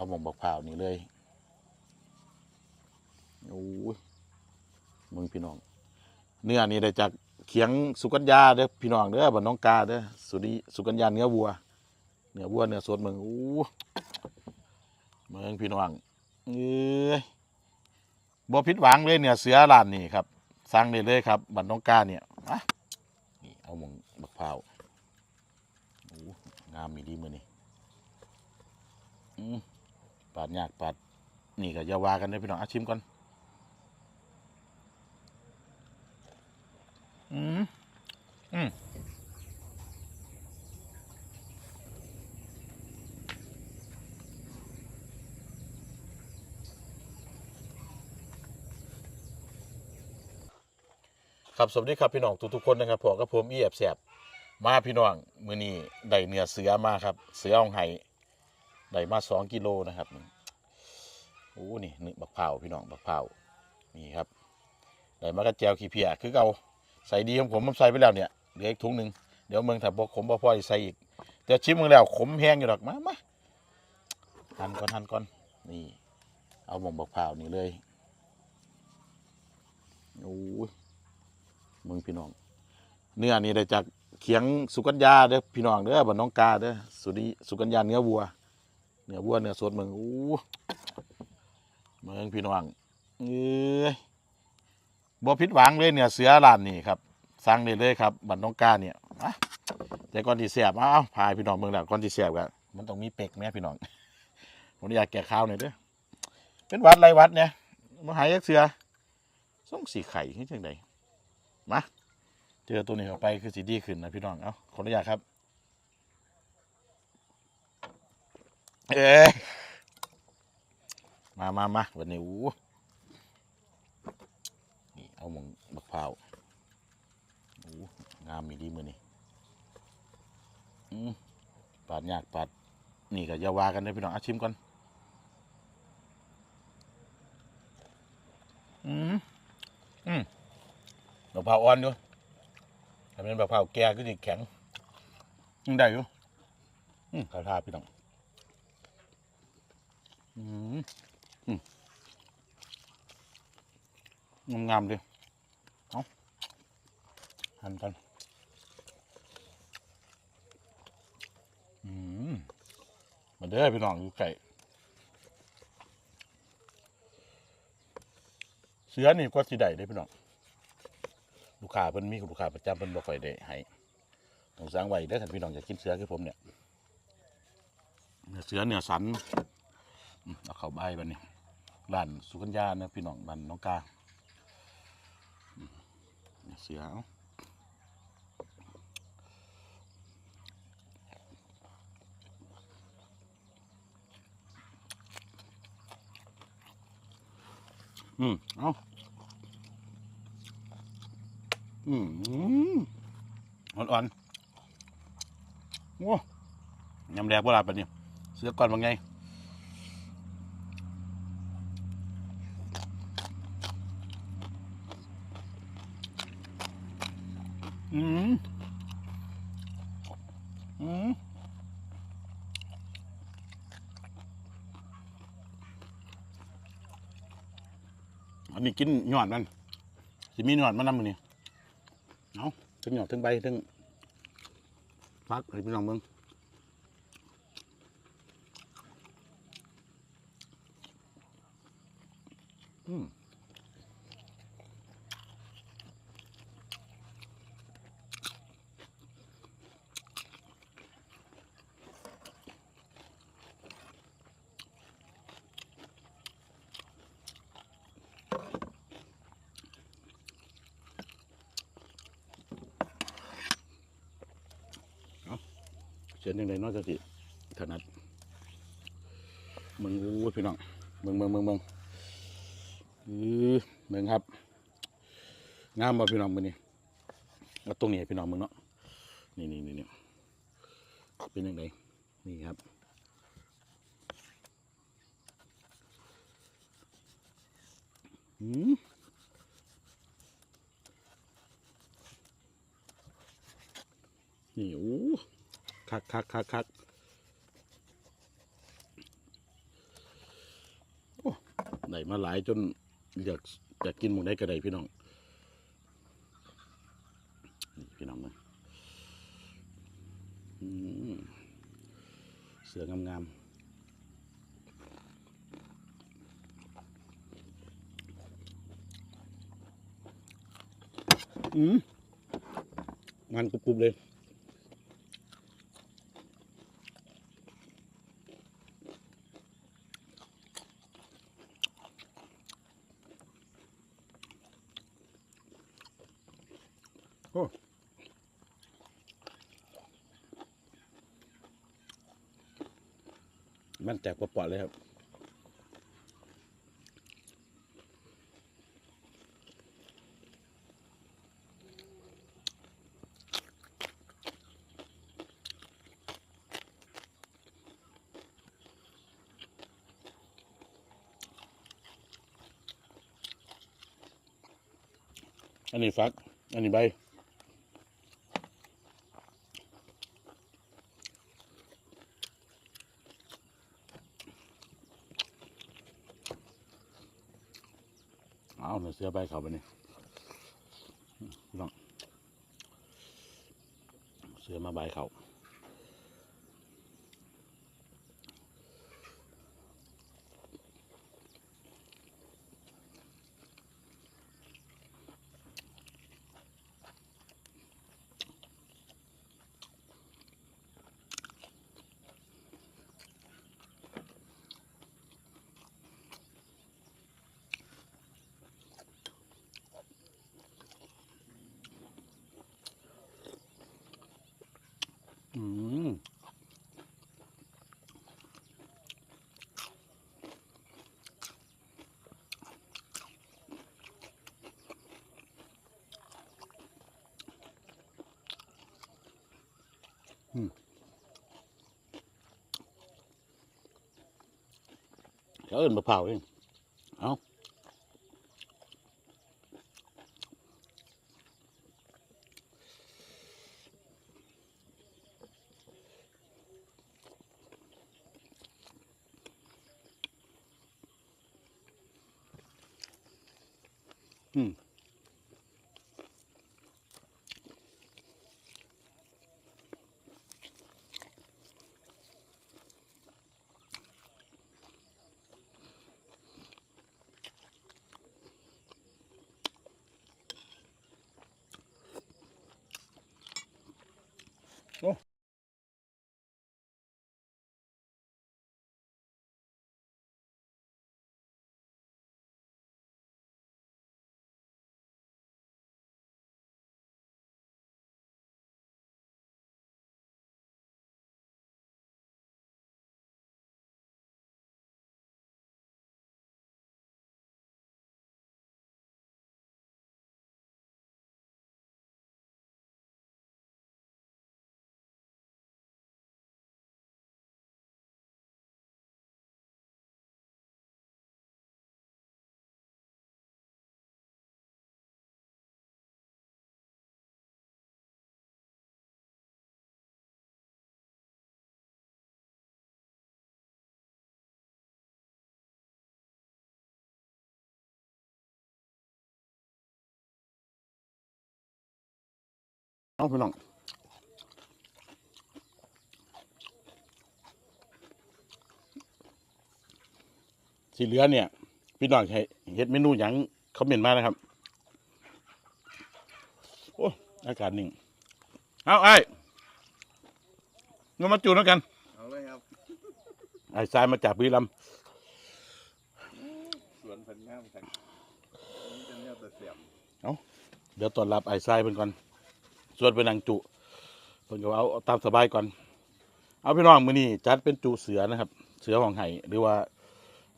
เอาหมองบักพร้าวนี่เลยโอ้ยมึงพี่น้อง เนื้อนี่ได้จากเขียงสุกัญญาเด้อพี่น้องเด้อบ้านน้องกาเด้อสุดีสุกัญญาเนื้อวัว เนื้อวัวเนื้อสดมึงโอ้เมืองพี่น้องเอ้ยบ่ผิดหวังเลยเนื้อเสือร้านนี่ครับสั่งได้เลยครับบ้านน้องกาเนี่ยนี่เอาหมองบักพร้าวโอ้งามมีดีมือนี่อืม ปาดยากปาดนี่ก็อย่าว่ากันเด้พี่น้องอาชิมก่อนอืมอืมครับสวัสดีครับพี่น้องทุกๆคนนะครับผมกับผมอีแอบแสบมาพี่น้องมือนี้ได้เนื้อเสือมาครับ เสือของไห้ ได้มาสองกิโลนะครับโอ้นี่หนึ่งบักเผาพี่น้องบักเผานี่ครับได้มากระเจียวขี้เพียคือเอาใส่ดีของผมผมใส่ไปแล้วเนี่ยเหลืออีกถุงหนึ่งเดี๋ยวเมืองถ้าบอกขมบ่พอใส่อีกเดี๋ยวชิมเมึงแล้วขมแห้งอยู่ดอกมามาหันก่อนหันก่อนนี่ เอาหมองบักเผานี่เลยโอ้ยมึงพี่น้อง เนื้อนี่ได้จากเขียงสุกัญญาเด้อพี่น้องเด้อบ้านน้องกาเด้อสุดีสุกัญญาเนื้อวัว เนื้อวัวเนื้อสดมึงโอ้มึงพี่น้องเอ้ยบ่ผิดหวังเลยเนื้อเสือร้านนี่ครับสั่งได้เลยครับบ้านน้องกาเนี่ยอะแต่ก่อนที่แสบเอาเอาพายพี่น้องเมืองแล้วก่อนที่แสบกันมันต้องมีเป็กแม่พี่น้องผมอยากแก่ข้าวหน่อยเด้อเป็นวัดไรวัดเนี่ยมาหายกเสือส่งสีไข่ให้จังไดมาเจอตัวนี้เข้าไปคือสีดีขึ้นนะพี่น้อง เอาขออนุญาตครับ เอ้ยมามามาวันนี้อู้นี่เอาหมองบักพร้าวอู้งามมีดีมือนี่อืมปาดยากปาดนี่ก็ยาว่ากันเลยพี่น้องอาชิมก่อนอืมอืมมะพร้าวอ่อนอยู่ถ้าเป็นมะพร้าวแก่ก็จะแข็งยังได้อยู่อืมข้าวทาพี่น้อง อืมงามๆเลยเอาหั่นกันอืมมาเด้อพี่น้องอยู่ไก่เสือนี่ก็สิได้เด้พี่น้องลูกค้าเพิ่นมีลูกค้าประจำเพิ่นบ่ค่อยได้ให้ต้องสร้างไว้เด้อท่านพี่น้องอยากกินเสือคือผมเนี่ยเนื้อเสือเนื้อสัน เอาเข้าใบบัดนี้ร้านสุกัญญาเนะพี่น้องบ้านน้องกาเนื้อเสือเอาอืม เอาอืมอ่อนๆโอ้ยำแดกโบราณปะเนี่ยเสือก่อนว่าไง อืมอืมอันนี้กินหยอดมันสิมีหยอดมันนำมันนี่เอาถึงหยอดถึงใบถึงฟักให้พี่น้องเบิ่งอืม เชิญยังไงเนาะสติถนัดมึงอู้พี่น้องมึงมึงมึงมึงอือมึงครับงามบ่พี่น้องมือนี่เอาตรงนี้พี่น้องมึงเนาะนี่นี่นี่นี่เป็นยังไงนี่ครับอืมนี่อู้ คักคักคักคักได้มาหลายจนอยากอยากกินหมูได้กระไดพี่น้องนี่พี่น้องนะเสืองามๆอืมมันกรุบๆเลย มันแตกปอดๆเลยครับอันนี้ฟัก อันนี้ใบ เอาเนื้อเสือใบเขาไปนี่ลองเสือมาใบเขา อืมอืมเขาเอินมะพร้าวเองเอา อืม เอาพี่น้องสีเหลือเนี่ย พี่น้องให้เฮ็ดเมนูหยังคอมเมนต์มานะครับ โอ้อากาศนิ่งเอาไอ้เงินมาจูนแล้วกันเอาเลยครับไอ้ทรายมาจากบุรีรัมย์สวนพันงามครับนี่เป็นเนี่ยแต่เสียมเดี๋ยวตอนรับไอ้ทรายเพิ่นก่อน ส่วนเป็นนางจุเพิ่นก็เอาเอาตามสบายก่อน เอาพี่น้องมื้อนี้จัดเป็นจุเสือนะครับ เสือของไห่หรือว่า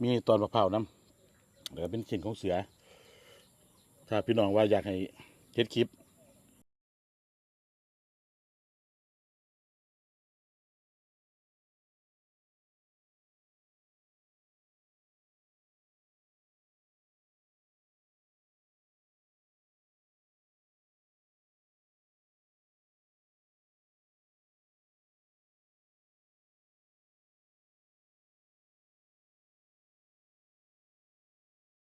มีตอนมะพร้าวน้ำเดี๋ยวเป็นชิ้นของเสือ ถ้าพี่น้องว่าอยากให้เฮ็ดคลิป